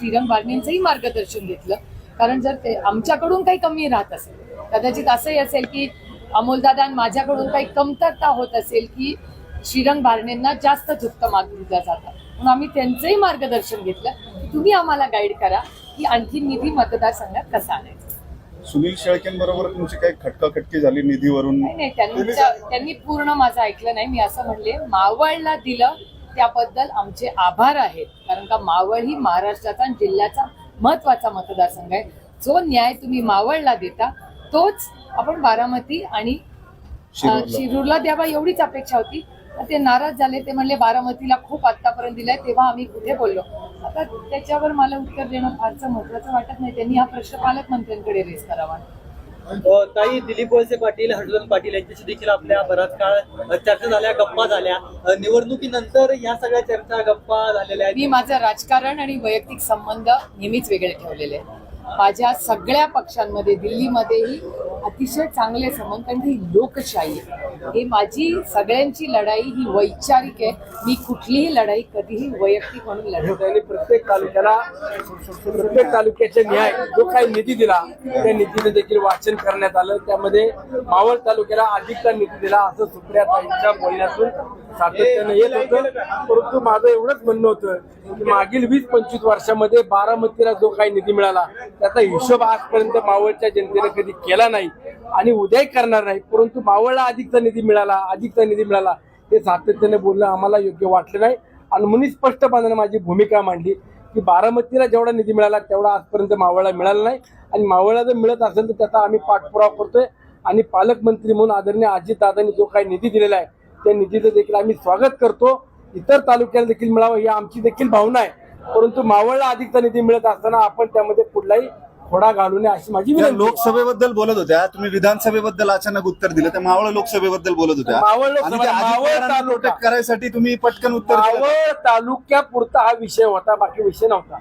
श्रीरंग बारणेंचंही मार्गदर्शन घेतलं. कारण जर ते आमच्याकडून काही कमी राहत असेल कदाचित असंही असेल की अमोलदादा आणि माझ्याकडून काही कमतरता होत असेल की श्रीरंग बारणेंना जास्त झुकतं मागितलं जातं. म्हणून आम्ही त्यांचंही मार्गदर्शन घेतलं. की तुम्ही आम्हाला गाईड करा की आणखी निधी मतदारसंघात कसा आणायचा. सुनील शेळकेंबरोबर तुमची काही खटकाखटकी झाली निधीवरून? नाही त्यांनी पूर्ण माझं ऐकलं नाही. मी असं म्हणले मावळला दिलं त्याबद्दल आमचे आभार आहेत. कारण का मावळ ही महाराष्ट्राचा जिल्ह्याचा महत्त्वाचा मतदारसंघ आहे. जो न्याय तुम्ही मावळला देता तोच आपण बारामती आणि शिरूरला. द्यावा एवढीच अपेक्षा होती. तर ते नाराज झाले ते म्हणले बारामतीला खूप आतापर्यंत दिलाय तेव्हा आम्ही कुठे बोललो? आता त्याच्यावर मला उत्तर देणं फारसं महत्वाचं वाटत नाही. त्यांनी हा प्रश्न पालकमंत्र्यांकडे रेस करावा. काही दिलीप वळसे पाटील हर्षवर्धन पाटील यांच्याशी देखील आपल्या बराच काळ चर्चा झाल्या गप्पा झाल्या. निवडणुकीनंतर या सगळ्या चर्चा गप्पा झालेल्या आहेत. मी माझं राजकारण आणि वैयक्तिक संबंध नेहमीच वेगळे ठेवलेले आहेत. माझ्या सगळ्या पक्षांमध्ये दिल्लीमध्येही अतिशय चांगले संबंध कारण ही लोकशाही आहे. ही माझी सगळ्यांची लढाई ही वैचारिक आहे. मी कुठलीही लढाई कधीही वैयक्तिक म्हणून लढत त्यांनी प्रत्येक तालुक्याला प्रत्येक तालुक्याचे न्याय जो काही निधी दिला त्या निधीचं देखील वाचन करण्यात आलं. त्यामध्ये मावळ तालुक्याला अधिकचा निधी दिला असं सुप्रियाताईंच्या बोलण्यातून सातत्यानं येत होतं. परंतु माझं एवढंच म्हणणं होतं की मागील वीस पंचवीस वर्षामध्ये बारामतीला जो काही निधी मिळाला त्याचा हिशोब आजपर्यंत मावळच्या जनतेने कधी केला नाही आणि उद्याही करणार नाही. परंतु मावळला अधिकचा निधी मिळाला अधिकचा निधी मिळाला हे सातत्याने बोलणं आम्हाला योग्य वाटलं नाही. आणि म्हणून स्पष्टपणाने माझी भूमिका मांडली की बारामतीला जेवढा निधी मिळाला तेवढा आजपर्यंत मावळला मिळाला नाही. आणि मावळला जर मिळत असेल तर त्याचा आम्ही पाठपुरावा करतोय. आणि पालकमंत्री म्हणून आदरणीय अजितदादांनी जो काही निधी दिलेला आहे त्या निधीचं देखील आम्ही स्वागत करतो. इतर तालुक्याला देखील मिळावं ही आमची देखील भावना आहे. परंतु मावळला अधिकचा निधी मिळत असताना आपण त्यामध्ये कुठलाही खोडा घालू नये अशी माझी त्या विनंती. आहे. लोकसभेबद्दल बोलत होत्या. तुम्ही विधानसभेबद्दल अचानक उत्तर दिलं. त्या मावळ लोकसभेबद्दल बोलत होत्या. मावळ आणि लोकसभा- त्या मावळ तालुका. करायसाठी तुम्ही पटकन उत्तर दिलं. मावळ तालुक्यापुरता हा विषय होता. बाकी विषय नव्हता.